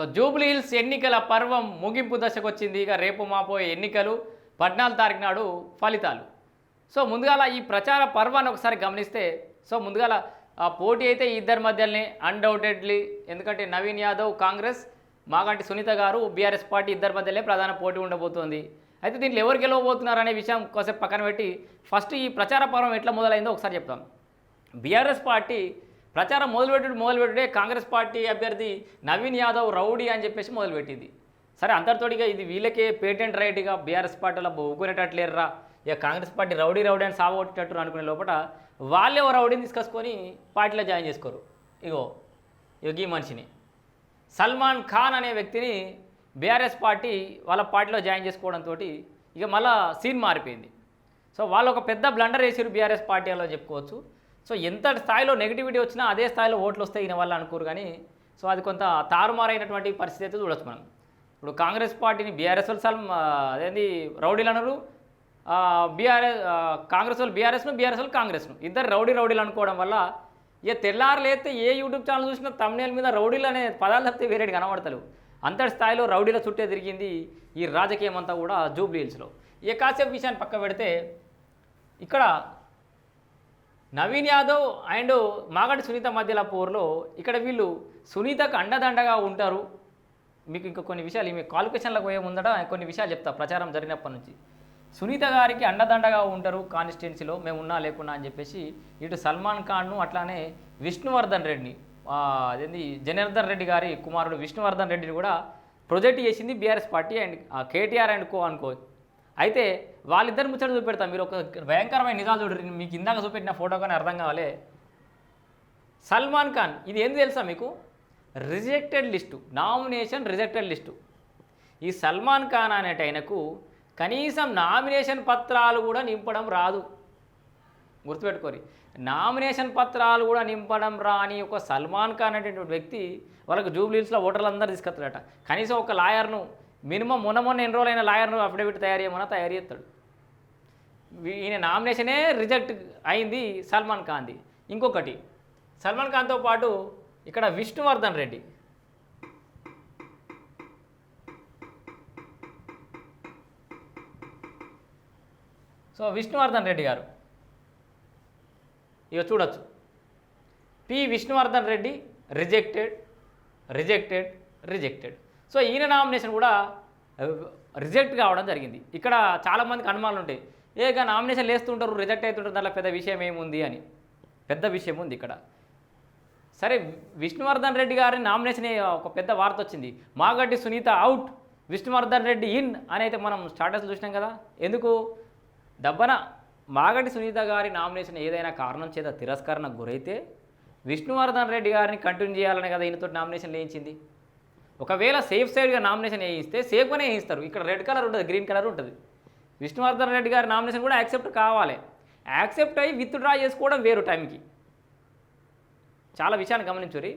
So Jubilee hills ఎన్నికల పర్వం ముగింపు దశకు వచ్చింది ఇక రేపు మాపోయే ఎన్నికలు పద్నాలుగు తారీఖు నాడు ఫలితాలు. సో ముందుగాల ఈ ప్రచార పర్వాన్ని ఒకసారి గమనిస్తే సో ముందుగాల ఆ పోటీ అయితే ఇద్దరి మధ్యలోనే అన్డౌటెడ్లీ ఎందుకంటే నవీన్ యాదవ్ కాంగ్రెస్ మాగంటి సునీత గారు బీఆర్ఎస్ పార్టీ ఇద్దరి మధ్యనే ప్రధాన పోటీ ఉండబోతోంది. అయితే దీంట్లో ఎవరు గెలవబోతున్నారు అనే విషయం కోసేపు పక్కన పెట్టి ఫస్ట్ ఈ ప్రచార పర్వం ఎట్లా మొదలైందో ఒకసారి చెప్తాం బీఆర్ఎస్ పార్టీ ప్రచారం మొదలుపెట్టుడు మొదలుపెట్టుడే కాంగ్రెస్ పార్టీ అభ్యర్థి నవీన్ యాదవ్ రౌడీ అని చెప్పేసి మొదలుపెట్టింది. సరే అందరితోటిగా ఇది వీళ్ళకే పేటెంట్ రైట్గా బీఆర్ఎస్ పార్టీలో ఊకునేటట్లేరురా ఇక కాంగ్రెస్ పార్టీ రౌడీ రౌడీ అని సాగొట్టేటట్టు అనుకునే లోపల వాళ్ళే ఓ రౌడీని తీసుకొచ్చుకొని పార్టీలో జాయిన్ చేసుకోరు. ఇగో యోగి ఈ మనిషిని. సల్మాన్ ఖాన్ అనే వ్యక్తిని బీఆర్ఎస్ పార్టీ వాళ్ళ పార్టీలో జాయిన్ చేసుకోవడంతో ఇక మళ్ళా సీన్ మారిపోయింది. సో వాళ్ళు ఒక పెద్ద బ్లండర్ వేసారు బీఆర్ఎస్ పార్టీలో చెప్పుకోవచ్చు. సో ఎంత స్థాయిలో నెగిటివిటీ వచ్చినా అదే స్థాయిలో ఓట్లు వస్తాయి ఈయన వల్ల అనుకోరు కానీ సో అది కొంత తారుమారైనటువంటి పరిస్థితి అయితే చూడొచ్చు మనం. ఇప్పుడు కాంగ్రెస్ పార్టీని బీఆర్ఎస్ వాళ్ళు సల్మ అదేంటి రౌడీలు అనరు. బీఆర్ఎస్ కాంగ్రెస్ వాళ్ళు బీఆర్ఎస్ను బీఆర్ఎస్ వాళ్ళు కాంగ్రెస్ను ఇద్దరు రౌడీ రౌడీలు అనుకోవడం వల్ల ఇక తెల్లారులేస్తే ఏ యూట్యూబ్ ఛానల్ చూసినా తమిళ మీద రౌడీలు అనే పదాలు తప్పితే వేరేటి కనబడతారు అంతటి స్థాయిలో రౌడీల చుట్టే తిరిగింది ఈ రాజకీయం అంతా కూడా జూబ్లీ హిల్స్లో ఇక కాసేపు విషయాన్ని పక్క పెడితే ఇక్కడ నవీన్ యాదవ్ అండ్ మాగడి సునీత మధ్యల పోర్లో ఇక్కడ వీళ్ళు సునీతకు అండదండగా ఉంటారు. మీకు ఇంకా కొన్ని విషయాలు మీ క్వాలిఫికేషన్లకు పోయే ముందట కొన్ని విషయాలు చెప్తా ప్రచారం జరిగినప్పటి నుంచి. సునీత గారికి అండదండగా ఉంటారు కాన్స్టిట్యున్సీలో మేము ఉన్నా లేకున్నా అని చెప్పేసి ఇటు సల్మాన్ ఖాన్ను అట్లానే విష్ణువర్ధన్ రెడ్డిని ఆ, అదేంది జనార్దన్ రెడ్డి గారి కుమారుడు విష్ణువర్ధన్ రెడ్డిని కూడా ప్రొజెక్ట్ చేసింది BRS party and KTR and co అనుకో. అయితే వాళ్ళిద్దరు ముచ్చట చూపెడతాం. మీరు ఒక భయంకరమైన నిజాలు చూడరు. మీకు ఇందాక చూపెట్టిన ఫోటో కానీ అర్థం కావాలి. సల్మాన్ ఖాన్ ఇది ఏంది తెలుసా మీకు? Rejected list. Nomination rejected list. ఈ సల్మాన్ ఖాన్ అనేట ఆయనకు కనీసం నామినేషన్ పత్రాలు కూడా నింపడం రాదు. గుర్తుపెట్టుకోరి. నామినేషన్ పత్రాలు కూడా నింపడం రాని ఒక సల్మాన్ ఖాన్ అనేటువంటి వ్యక్తి వాళ్ళకు జూబ్లీస్లో ఓటర్లందరూ తీసుకొస్తాడట కనీసం ఒక లాయర్ను మినిమం మొన్న మొన్న ఎన్ని రోజులైన లాయర్ను అఫిడవిట్ తయారు చేయమన్నా తయారు చేస్తాడు. ఈయన నామినేషనే రిజెక్ట్ అయింది సల్మాన్ ఖాన్ది. ఇంకొకటి సల్మాన్ ఖాన్తో పాటు ఇక్కడ విష్ణువర్ధన్ రెడ్డి. సో విష్ణువర్ధన్ రెడ్డి గారు. ఇక చూడొచ్చు. P Vishnuvardhan Reddy rejected rejected rejected. So ఈయన నామినేషన్ కూడా రిజెక్ట్ కావడం జరిగింది. ఇక్కడ చాలామందికి అనుమానాలు ఉంటాయి ఏగా నామినేషన్ వేస్తుంటారు రిజెక్ట్ అవుతుంటారు దాంట్లో పెద్ద విషయం ఏముంది అని. పెద్ద విషయం ఉంది ఇక్కడ. సరే విష్ణువర్ధన్ రెడ్డి గారి నామినేషన్ ఒక పెద్ద వార్త వచ్చింది. మాగడ్డి సునీత అవుట్ విష్ణువర్ధన్ రెడ్డి ఇన్ అని అయితే మనం స్టాటస్ చూసినాం కదా. ఎందుకు? దబ్బన మాగడ్డి సునీత గారి నామినేషన్ ఏదైనా కారణం చేత తిరస్కరణ గురైతే విష్ణువర్ధన్ రెడ్డి గారిని కంటిన్యూ చేయాలని కదా ఈయనతో నామినేషన్ వేయించింది ఒకవేళ సేఫ్ సైడ్గా నామినేషన్ వేయిస్తే సేఫ్గానే వేయిస్తారు ఇక్కడ రెడ్ కలర్ ఉంటుంది గ్రీన్ కలర్ ఉంటుంది. విష్ణువర్ధన్ రెడ్డి గారి నామినేషన్ కూడా యాక్సెప్ట్ కావాలి. యాక్సెప్ట్ అయ్యి విత్డ్రా చేసుకోవడం వేరు టైంకి. చాలా విషయాన్ని గమనించురి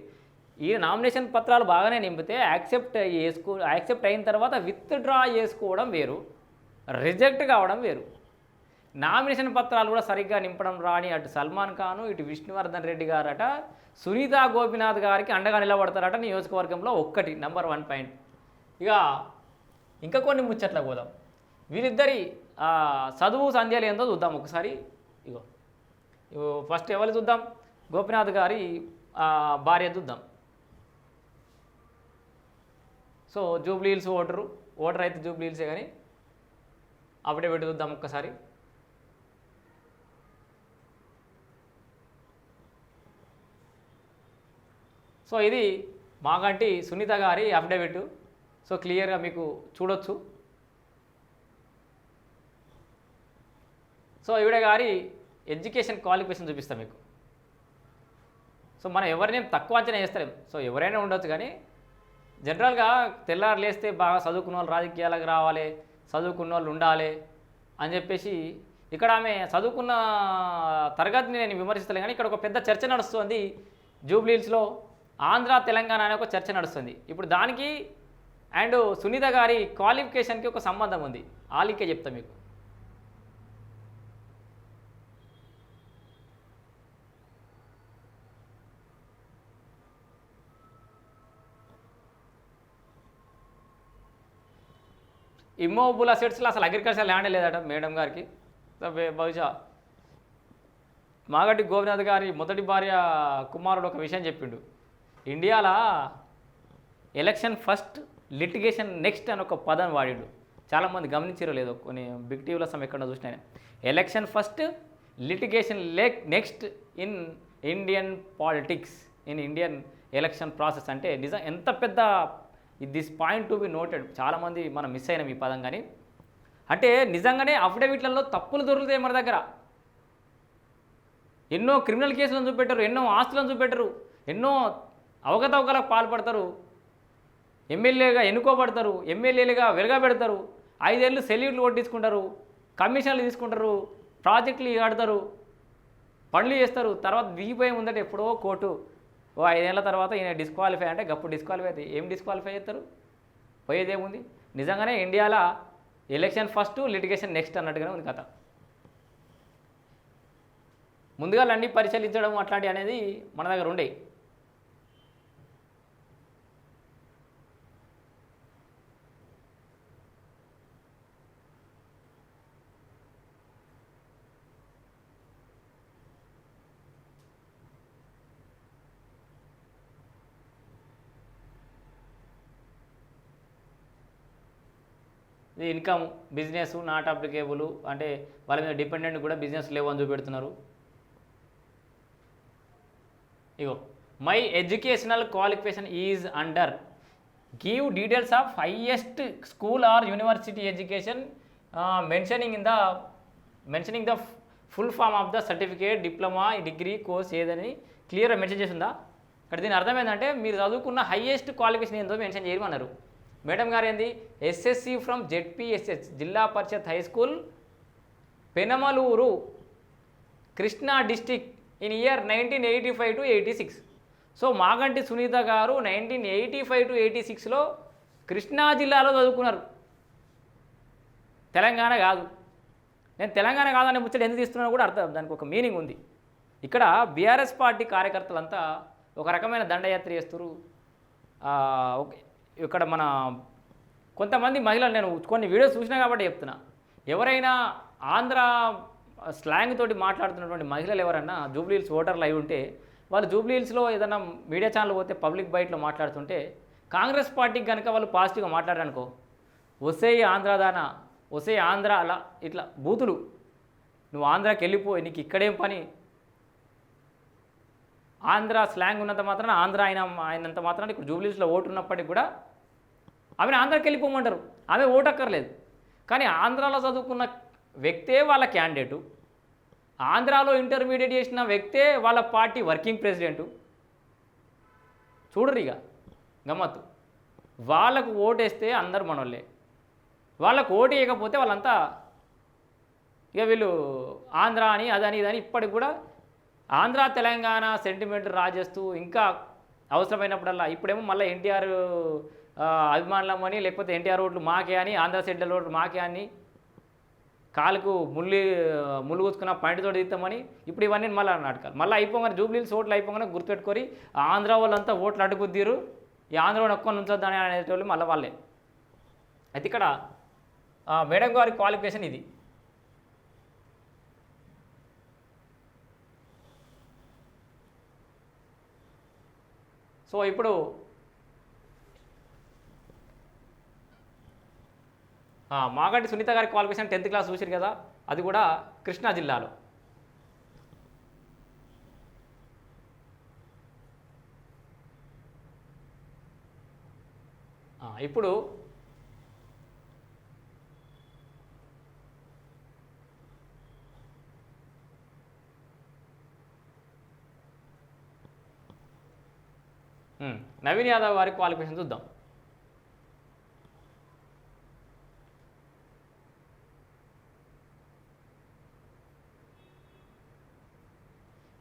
ఈ నామినేషన్ పత్రాలు బాగానే నింపితే యాక్సెప్ట్ చేసుకో యాక్సెప్ట్ అయిన తర్వాత విత్డ్రా చేసుకోవడం వేరు. రిజెక్ట్ కావడం వేరు. నామినేషన్ పత్రాలు కూడా సరిగ్గా నింపడం రాని అటు సల్మాన్ ఖాన్ ఇటు విష్ణువర్ధన్ రెడ్డి గారట సునీత గోపినాథ్ గారికి అండగా నిలబడతారట నియోజకవర్గంలో ఒక్కటి నెంబర్ వన్ పాయింట్. ఇక ఇంకా కొన్ని ముచ్చట్లకు పోదాం. వీరిద్దరి చదువు సంధ్యాలు ఏందో చూద్దాం ఒకసారి. ఇగో. ఇగో ఫస్ట్ ఎవరు చూద్దాం? గోపినాథ్ గారి భార్య చూద్దాం. So Jubilee Hills voter. Voter అయితే జూబ్లీ హిల్సే కానీ అప్పుడే పెట్టి చూద్దాం ఒక్కసారి. సో ఇది మాగంటి సునీత గారి అఫిడవిట్. సో క్లియర్గా మీకు చూడొచ్చు. సో ఈవిడ గారి ఎడ్యుకేషన్ క్వాలిఫికేషన్ చూపిస్తాం మీకు. సో మనం ఎవరినేం తక్కువ అంచనా చేస్తలేం సో ఎవరైనా ఉండొచ్చు కానీ జనరల్గా తెల్లారు లేస్తే బాగా చదువుకున్న వాళ్ళు రాజకీయాలకు రావాలి చదువుకున్న వాళ్ళు ఉండాలి అని చెప్పేసి ఇక్కడ ఆమె చదువుకున్న తరగతిని నేను విమర్శిస్తలే కానీ ఇక్కడ ఒక పెద్ద చర్చ నడుస్తుంది. జూబ్లీహిల్స్లో ఆంధ్ర తెలంగాణ అనే ఒక చర్చ నడుస్తుంది. ఇప్పుడు దానికి అండ్ సునీత గారి క్వాలిఫికేషన్కి ఒక సంబంధం ఉంది. ఆలికే చెప్తా మీకు. ఇమ్మోబుల్ అసెట్స్లో అసలు అగ్రికల్చర్ ల్యాండ్ లేదట మేడం గారికి. బహుశా మాగడ్డి గోపినాథ్ గారి మొదటి భార్య కుమారుడు ఒక విషయం చెప్పిండు. ఇండియాలో ఎలక్షన్ ఫస్ట్ లిటిగేషన్ నెక్స్ట్ అని ఒక పదం వాడిండు. చాలామంది గమనించారో లేదో కొన్ని బిగ్ టీవీలో సమ ఎక్కడ చూసిన election first litigation like next in Indian politics in Indian election process అంటే నిజం ఎంత పెద్ద this point to be noted చాలామంది మనం మిస్ అయినాం ఈ పదం కానీ. అంటే నిజంగానే అఫిడవిట్లలో తప్పులు దొరుకుతాయి మన దగ్గర. ఎన్నో క్రిమినల్ కేసులను చూపెట్టరు ఎన్నో ఆస్తులను చూపెట్టరు ఎన్నో అవకతవకలకు పాల్పడతారు. ఎమ్మెల్యేగా ఎన్నుకోబడతారు ఎమ్మెల్యేలుగా వెలగబెడతారు ఐదేళ్ళు సెల్యూట్లు కొట్టించుకుంటారు కమిషన్లు తీసుకుంటారు ప్రాజెక్టులు ఆడతారు పనులు చేస్తారు తర్వాత దిగిపోయే ముందట ఎప్పుడో కోర్టు ఓ ఐదేళ్ళ తర్వాత ఈయన డిస్క్వాలిఫై అంటే గప్పు డిస్క్వాలిఫై అయితే ఏం డిస్క్వాలిఫై చేస్తారు? పోయేదేముంది నిజంగానే ఇండియాలో ఎలక్షన్ ఫస్ట్ లిటిగేషన్ నెక్స్ట్ అన్నట్టుగానే ఉంది కథ. ముందుగా అన్నీ పరిశీలించడం అట్లాంటివి అనేది మన దగ్గర ఉండే. ఇన్కమ్ బిజినెస్ నాట్ అప్లికేబుల్ అంటే వాళ్ళ మీద డిపెండెంట్ కూడా బిజినెస్ లేవు అని చూపెడుతున్నారు. ఇగో my educational qualification is under. Give details of highest school or university education mentioning in the mentioning the full form of the certificate diploma degree course ఏదని క్లియర్గా mention చేసిందా ఇక్కడ దీని అర్థం ఏంటంటే మీరు చదువుకున్న హైయెస్ట్ క్వాలిఫికేషన్ ఏందో మెన్షన్ చేయమన్నారు. మేడం గారు ఏంది ఎస్ఎస్సి ఫ్రమ్ జెడ్పిఎస్ఎస్ జిల్లా పరిషత్ high school Penamaluru Krishna district in year nineteen eighty five to eighty six. So Maganti Sunitha గారు nineteen eighty five to eighty సిక్స్లో కృష్ణా జిల్లాలో చదువుకున్నారు. తెలంగాణ కాదు. నేను తెలంగాణ కాదని ముచ్చట ఎందుకు తీస్తున్నానో కూడా అర్థం దానికి ఒక మీనింగ్ ఉంది. ఇక్కడ బీఆర్ఎస్ పార్టీ కార్యకర్తలంతా ఒక రకమైన దండయాత్ర చేస్తారు. ఇక్కడ మన కొంతమంది మహిళలు నేను కొన్ని వీడియోస్ చూసినా కాబట్టి చెప్తున్నా. ఎవరైనా ఆంధ్ర స్లాంగ్ తోటి మాట్లాడుతున్నటువంటి మహిళలు ఎవరైనా జూబ్లీహిల్స్ ఓటర్లు అయి ఉంటే వాళ్ళు జూబ్లీహిల్స్లో ఏదైనా మీడియా ఛానల్ పోతే పబ్లిక్ బయటలో మాట్లాడుతుంటే కాంగ్రెస్ పార్టీకి కనుక వాళ్ళు పాజిటివ్గా మాట్లాడారనుకో వసే ఆంధ్రదాన వసే ఆంధ్ర అలా ఇట్లా బూతులు నువ్వు ఆంధ్రాకి వెళ్ళిపోయి నీకు ఇక్కడేం పని? ఆంధ్ర స్లాంగ్ ఉన్నంత మాత్రాన ఆంధ్ర ఆయన ఆయనంత మాత్రాన ఇక్కడ జూబ్లీస్లో ఓటు ఉన్నప్పటికీ కూడా ఆమెను ఆంధ్రాకి వెళ్ళిపోమంటారు. ఆమె ఓటు అక్కర్లేదు కానీ ఆంధ్రాలో చదువుకున్న వ్యక్తే వాళ్ళ క్యాండిడేటు. ఆంధ్రాలో ఇంటర్మీడియట్ చేసిన వ్యక్తే వాళ్ళ పార్టీ వర్కింగ్ ప్రెసిడెంటు. చూడరు ఇక గమ్మత్తు. వాళ్ళకు ఓటేస్తే అందరు మనోళ్ళే. వాళ్ళకు ఓటు వేయకపోతే వాళ్ళంతా ఇక వీళ్ళు ఆంధ్ర అని అదని ఇదని ఇప్పటికి కూడా ఆంధ్ర తెలంగాణ సెంటిమెంట్ రాజేస్తూ ఇంకా అవసరమైనప్పుడల్లా ఇప్పుడేమో మళ్ళీ ఎన్టీఆర్ అభిమానులమని లేకపోతే ఎన్టీఆర్ ఓట్లు మాకే అని ఆంధ్ర సెంట్రల్ ఓట్లు మాకే అని కాలుకు ముళ్ళు ముళ్ళు కూసుకున్న పాయింట్ తోటి తీస్తామని ఇప్పుడు ఇవన్నీ మళ్ళీ నాటకాలు. మళ్ళీ అయిపోగానే జూబ్లీల్స్ ఓట్లు అయిపోగానే గుర్తుపెట్టుకొని ఆంధ్ర వాళ్ళంతా ఓట్లు అడ్డుకుద్దీరు. ఈ ఆంధ్ర వాళ్ళు ఒక్క ఉంచొద్దని అనేటోళ్ళు మళ్ళీ వాళ్ళే. అయితే ఇక్కడ మేడం గారి క్వాలిఫికేషన్ ఇది. సో ఇప్పుడు ఆ, మాగంటి సునీత గారి క్వాలిఫికేషన్ టెన్త్ క్లాస్ చూసారు కదా అది కూడా కృష్ణా జిల్లాలో. ఆ, ఇప్పుడు Hmm. నవీన్ యాదవ్ వారి క్వాలిఫికేషన్ చూద్దాం.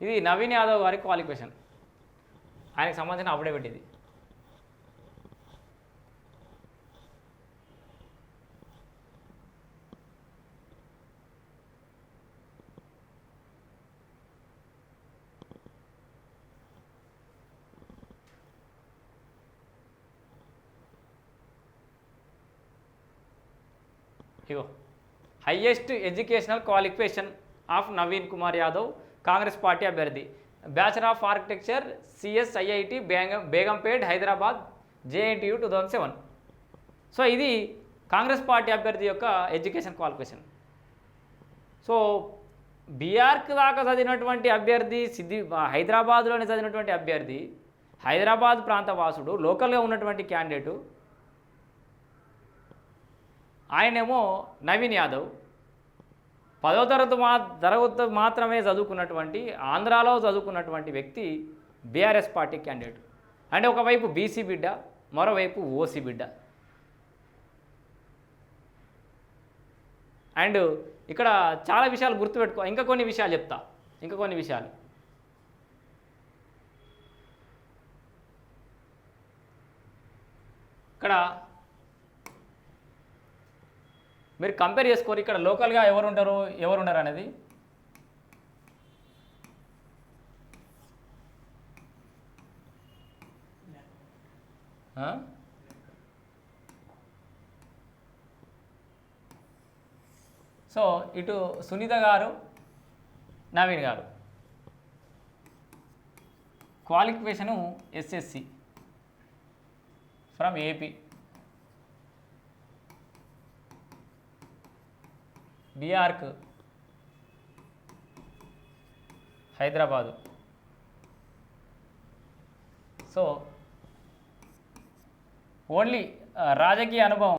ఇది నవీన్ యాదవ్ వారి క్వాలిఫికేషన్ ఆయనకు సంబంధించిన అఫిడవిట్ ఇది. ఇగో highest educational qualification of Naveen Kumar Yadav Congress party అభ్యర్థి. Bachelor of architecture CSIIT Begum Begumpet Hyderabad JNTU two thousand seven so ఇది కాంగ్రెస్ పార్టీ అభ్యర్థి యొక్క ఎడ్యుకేషన్ క్వాలిఫికేషన్ సో బీఆర్క్ దాకా చదివినటువంటి అభ్యర్థి సిద్ధి హైదరాబాద్లోనే చదివినటువంటి అభ్యర్థి హైదరాబాద్ ప్రాంత వాసుడు లోకల్గా ఉన్నటువంటి క్యాండిడేటు ఆయనేమో నవీన్ యాదవ్. పదో తరగతి మా తరగతి మాత్రమే చదువుకున్నటువంటి ఆంధ్రాలో చదువుకున్నటువంటి వ్యక్తి బీఆర్ఎస్ పార్టీ క్యాండిడేట్. అంటే ఒకవైపు బీసీ బిడ్డ మరోవైపు ఓసీ బిడ్డ. అండ్ ఇక్కడ చాలా విషయాలు గుర్తుపెట్టుకో ఇంకా కొన్ని విషయాలు చెప్తా ఇంకా కొన్ని విషయాలు. ఇక్కడ మీరు కంపేర్ చేసుకోరు ఇక్కడ లోకల్గా ఎవరు ఉంటారు ఎవరు ఉండరు అనేది. సో ఇటు సునీత గారు నవీన్ గారు. Qualification SSC. From AP. B Arch Hyderabad. So only రాజకీయ అనుభవం.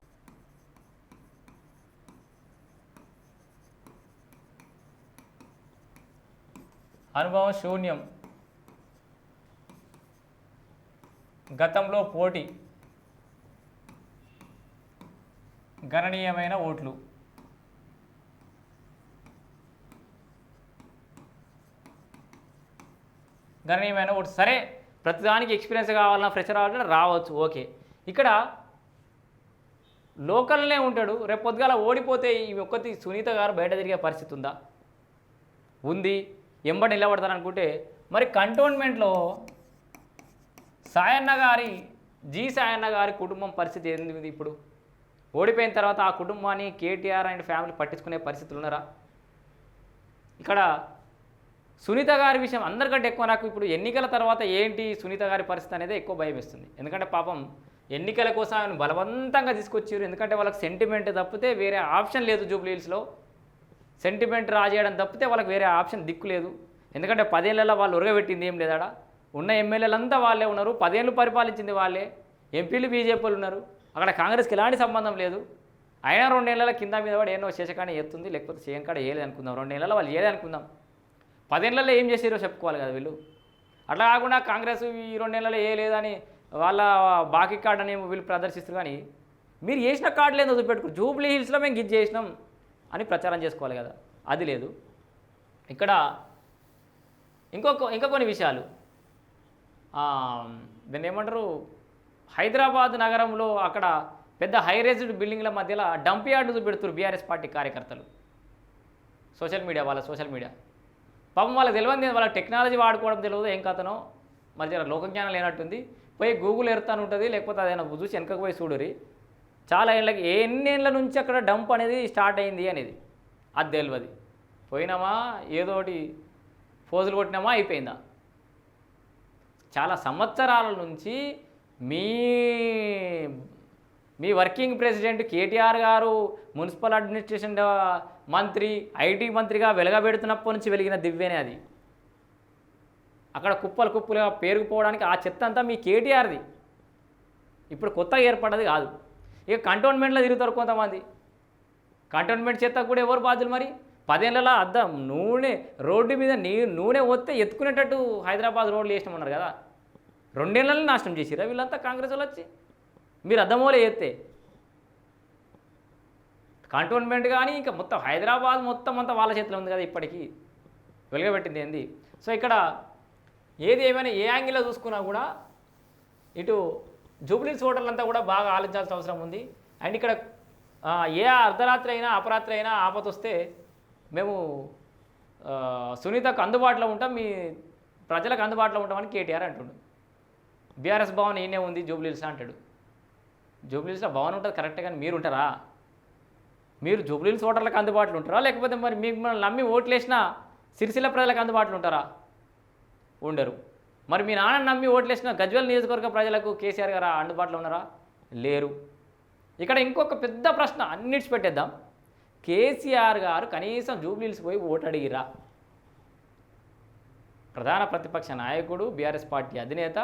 అనుభవం శూన్యం. గతంలో పోటీ. గణనీయమైన ఓట్లు. గణనీయమైన ఓటు. సరే ప్రతిదానికి ఎక్స్పీరియన్స్ కావాలన్నా ఫ్రెషర్ కావాలన్నా రావచ్చు ఓకే. ఇక్కడ లోకల్నే ఉంటాడు రేపు పొద్దుగాల ఓడిపోతే ఈ ఒక్కటి సునీత గారు బయట తిరిగే పరిస్థితి ఉందా? ఉంది. ఎంబడి నిలబడతాను అనుకుంటే మరి కంటోన్మెంట్లో సాయన్న గారి జి సాయన్న గారి కుటుంబం పరిస్థితి ఏంది ఇప్పుడు? ఓడిపోయిన తర్వాత ఆ కుటుంబాన్ని కేటీఆర్ అండ్ ఫ్యామిలీ పట్టించుకునే పరిస్థితులు ఉన్నారా? ఇక్కడ సునీత గారి విషయం అందరికంటే ఎక్కువ నాకు ఇప్పుడు ఎన్నికల తర్వాత ఏంటి సునీత గారి పరిస్థితి అనేది ఎక్కువ భయం ఇస్తుంది ఎందుకంటే పాపం ఎన్నికల కోసం ఆయన బలవంతంగా తీసుకొచ్చారు. ఎందుకంటే వాళ్ళకి సెంటిమెంట్ తప్పితే వేరే ఆప్షన్ లేదు జూబ్లీహిల్స్లో సెంటిమెంట్ రాజేయడం తప్పితే వాళ్ళకి వేరే ఆప్షన్ దిక్కు లేదు. ఎందుకంటే పదేళ్ళలో వాళ్ళు ఉరగబెట్టింది ఏం లేదాడ? ఉన్న ఎమ్మెల్యేలంతా వాళ్ళే ఉన్నారు. పదేళ్ళు పరిపాలించింది వాళ్ళే. ఎంపీలు బీజేపీలు ఉన్నారు. అక్కడ కాంగ్రెస్కి ఎలాంటి సంబంధం లేదు. అయినా రెండేళ్ళ కింద మీద వాడు ఏమో శేషకాన్ని ఎత్తుంది. లేకపోతే చేయంకాడ ఏలేదు అనుకుందాం నెలల వాళ్ళు ఏదే అనుకుందాం పదేళ్ళలో ఏం చేసారో చెప్పుకోవాలి కదా వీళ్ళు. అట్లా కాకుండా కాంగ్రెస్ ఈ రెండేళ్ళలో ఏ లేదని వాళ్ళ బాకీ కార్డు అని వీళ్ళు ప్రదర్శిస్తారు కానీ మీరు చేసిన కార్డులు ఏందో చూపెట్టుకోరు జూబ్లీ హిల్స్లో మేము గిజ్ చేసినాం అని ప్రచారం చేసుకోవాలి కదా. అది లేదు. ఇక్కడ ఇంకొక ఇంకా కొన్ని విషయాలు. దాన్ని ఏమంటారు? హైదరాబాద్ నగరంలో అక్కడ పెద్ద హైరేజ్డ్ బిల్డింగ్ల మధ్యలో డంప్ యార్డు చూపెడుతున్నారు బీఆర్ఎస్ పార్టీ కార్యకర్తలు. సోషల్ మీడియా వాళ్ళ సోషల్ మీడియా. పాపం వాళ్ళకి తెలియదు వాళ్ళ టెక్నాలజీ వాడుకోవడం తెలియదు ఏం కథనో. మరి జర లోకజ్ఞానం లేనట్టుంది. పోయి గూగుల్ ఎరుతాను ఉంటుంది లేకపోతే అదైనా చూసి వెనకకు పోయి చూడరి చాలా ఏళ్ళకి ఎన్ని ఏళ్ళ నుంచి అక్కడ డంప్ అనేది స్టార్ట్ అయింది అనేది. అది తెలియదు పోయినామా ఏదోటి ఫోజులు కొట్టినామా అయిపోయిందా. చాలా సంవత్సరాల నుంచి మీ మీ వర్కింగ్ ప్రెసిడెంట్ కేటీఆర్ గారు మున్సిపల్ అడ్మినిస్ట్రేషన్ మంత్రి ఐటీ మంత్రిగా వెలగబెడుతున్నప్పటి నుంచి వెలిగిన దివ్యనే అది. అక్కడ కుప్పలు కుప్పలుగా పేరుకుపోవడానికి ఆ చెత్త అంతా మీ కేటీఆర్ది. ఇప్పుడు కొత్తగా ఏర్పడ్డది కాదు. ఇక కంటోన్మెంట్లో తిరుగుతారు కొంతమంది. కంటోన్మెంట్ చెత్త కూడా ఎవరు బాధ్యులు మరి? పదేళ్ళలో అద్దం నూనె రోడ్డు మీద నీ నూనె వస్తే ఎత్తుకునేటట్టు హైదరాబాద్ రోడ్లు వేసినామన్నారు కదా. రెండేళ్ళలో నాశనం చేసిరా వీళ్ళంతా కాంగ్రెస్ వాళ్ళు వచ్చి? మీరు అర్థమోలే చేస్తే. కంటోన్మెంట్ కానీ ఇంకా మొత్తం హైదరాబాద్ మొత్తం అంతా వాళ్ళ చేతిలో ఉంది కదా ఇప్పటికీ. వెలుగబెట్టింది ఏంది? సో ఇక్కడ ఏది ఏమైనా ఏ యాంగిల్లో చూసుకున్నా కూడా ఇటు జూబ్లీస్ హోటల్ అంతా కూడా బాగా ఆలోచించాల్సిన అవసరం ఉంది. అండ్ ఇక్కడ ఏ అర్ధరాత్రి అయినా అపరాత్రి అయినా ఆపత వస్తే మేము సునీతకు అందుబాటులో ఉంటాం. మీ ప్రజలకు అందుబాటులో ఉంటామని కేటీఆర్ అంటుండు. బీఆర్ఎస్ భవన్ ఈయనే ఉంది జూబ్లీస్ అంటాడు. జూబ్లీస్లో భవన్ ఉంటుంది కరెక్ట్ కానీ మీరు ఉంటారా మీరు జూబ్లీస్ ఓటర్లకు అందుబాటులో ఉంటారా? లేకపోతే మరి మీకు మనం నమ్మి ఓట్లు వేసినా సిరిసిల్ల ప్రజలకు అందుబాటులో ఉంటారా? ఉండరు. మరి మీ నాన్న నమ్మి ఓట్లేసిన గజ్వల్ నియోజకవర్గ ప్రజలకు కేసీఆర్ గారు అందుబాటులో ఉన్నారా? లేరు. ఇక్కడ ఇంకొక పెద్ద ప్రశ్న అన్నిటి పెట్టేద్దాం. కేసీఆర్ గారు కనీసం జూబ్లీస్ పోయి ఓటు అడిగిరా? ప్రధాన ప్రతిపక్ష నాయకుడు బీఆర్ఎస్ పార్టీ అధినేత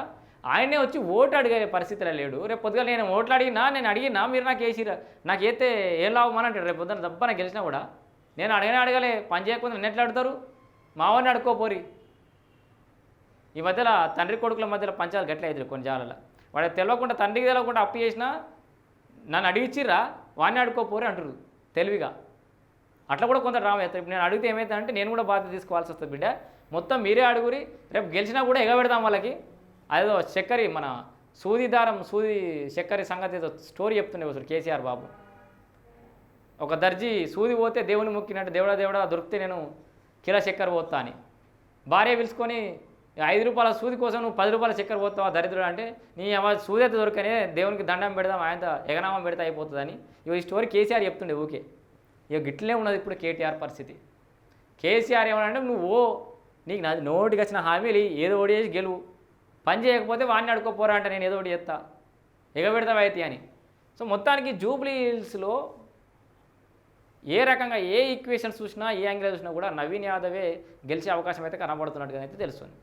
ఆయనే వచ్చి ఓటు అడిగే పరిస్థితిలో లేడు. రేపు పొద్దుగా నేను ఓట్లు అడిగినా నేను అడిగినా మీరు నాకు వేసిరా నాకు ఏం లాభమని అని అంటాడు. రేపు పొద్దున దబ్బ నాకు గెలిచినా కూడా నేను అడగనే అడగలే పని చేయకుండా నేను ఎట్లా అడుగుతారు? మావాడిని అడుక్కోపోరి ఈ మధ్యలో తండ్రి కొడుకుల మధ్యలో పంచాలు గట్ల అవుతుంది కొన్ని జాలలో వాడికి తెలియకుండా తండ్రికి తెలియకుండా అప్పు చేసినా నన్ను అడిగిచ్చిర్రా వాడిని అడుక్కోపోరి అంటారు తెలివిగా. అట్లా కూడా కొంత డ్రామా అవుతుంది ఇప్పుడు నేను అడిగితే ఏమవుతుందంటే నేను కూడా బాధ్యత తీసుకోవాల్సి వస్తుంది బిడ్డ. మొత్తం మీరే అడుగురి రేపు గెలిచినా కూడా ఎగబెడతాం వాళ్ళకి. అదేదో చక్కరి మన సూది దారం సూది చక్కెర సంగతి ఏదో స్టోరీ చెప్తుండే అసలు కేసీఆర్ బాబు. ఒక దర్జీ సూది పోతే దేవుని మొక్కినట్టు దేవుడా దేవుడా దొరికితే నేను కిలో చక్కెర పోతా అని. భార్య పిలుచుకొని ఐదు రూపాయల సూది కోసం నువ్వు పది రూపాయల చక్కెర పోతావా దరిద్రుడు అంటే నీ అవ సూది అయితే దొరకనే దేవునికి దండం పెడదాం ఆయన ఎగనామం పెడితే అయిపోతుందని. ఇక ఈ స్టోరీ కేసీఆర్ చెప్తుండే ఓకే ఇక గిట్లే ఉన్నది ఇప్పుడు కేటీఆర్ పరిస్థితి. కేసీఆర్ ఏమనంటే నువ్వు ఓ నీకు నోటికి వచ్చిన హామీలు ఏదో ఒకటి చేసి గెలువు. పని చేయకపోతే వాడిని అడుకోపోరా అంటే నేను ఏదో ఒకటి చేస్తా ఎగబెడతావా అయితే అని. సో మొత్తానికి జూబ్లీ హిల్స్లో ఏ రకంగా ఏ ఈక్వేషన్స్ చూసినా ఏ యాంగిల్ చూసినా కూడా నవీన్ యాదవే గెలిచే అవకాశం అయితే కనబడుతున్నట్టుగా అయితే తెలుస్తుంది.